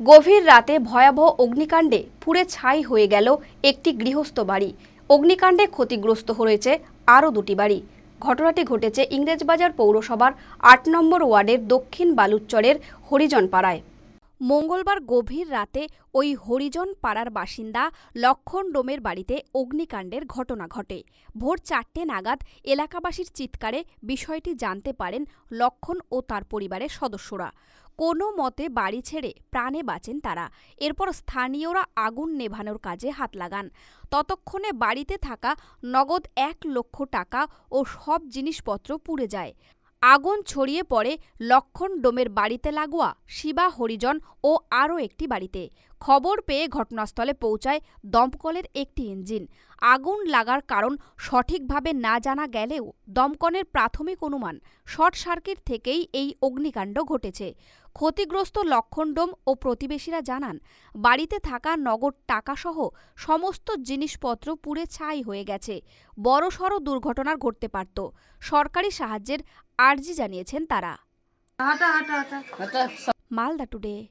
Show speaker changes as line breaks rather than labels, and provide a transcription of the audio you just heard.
গভীর রাতে ভয়াবহ অগ্নিকাণ্ডে পুড়ে ছাই হয়ে গেল একটি গৃহস্থ বাড়ি। অগ্নিকাণ্ডে ক্ষতিগ্রস্ত হয়েছে আরও দুটি বাড়ি। ঘটনাটি ঘটেছে ইংরেজবাজার পৌরসভার আট নম্বর ওয়ার্ডের দক্ষিণ বালুচরের হরিজন পাড়ায় মঙ্গলবার গভীর রাতে ওই হরিজন পাড়ার বাসিন্দা লক্ষণ ডোমের বাড়িতে অগ্নিকাণ্ডের ঘটনা ঘটে। ভোর চারটে নাগাদ এলাকাবাসীর চিৎকারে বিষয়টি জানতে পারেন লক্ষণ ও তার পরিবারের সদস্যরা। কোনো মতে বাড়ি ছেড়ে প্রাণে বাঁচেন তারা। এরপর স্থানীয়রা আগুন নেভানোর কাজে হাত লাগান। ততক্ষণে বাড়িতে থাকা নগদ এক লক্ষ টাকা ও সব জিনিসপত্র পুড়ে যায়। আগুন ছড়িয়ে পড়ে লক্ষণ ডোমের বাড়িতে লাগোয়া শিবা, হরিজন ও আরও একটি বাড়িতে। খবর পেয়ে ঘটনাস্থলে পৌঁছায় দমকলের একটি ইঞ্জিন। আগুন লাগার কারণ সঠিকভাবে না জানা গেলেও দমকলের প্রাথমিক অনুমান শর্ট সার্কিট থেকেই এই অগ্নিকাণ্ড ঘটেছে। ক্ষতিগ্রস্ত লক্ষণডোম ও প্রতিবেশীরা জানান বাড়িতে থাকা নগদ টাকাসহ সমস্ত জিনিসপত্র পুড়ে ছাই হয়ে গেছে। বড়সড় দুর্ঘটনার ঘটতে পারত। সরকারি সাহায্যের আর্জি জানিয়েছেন তারা। মালদা টুডে।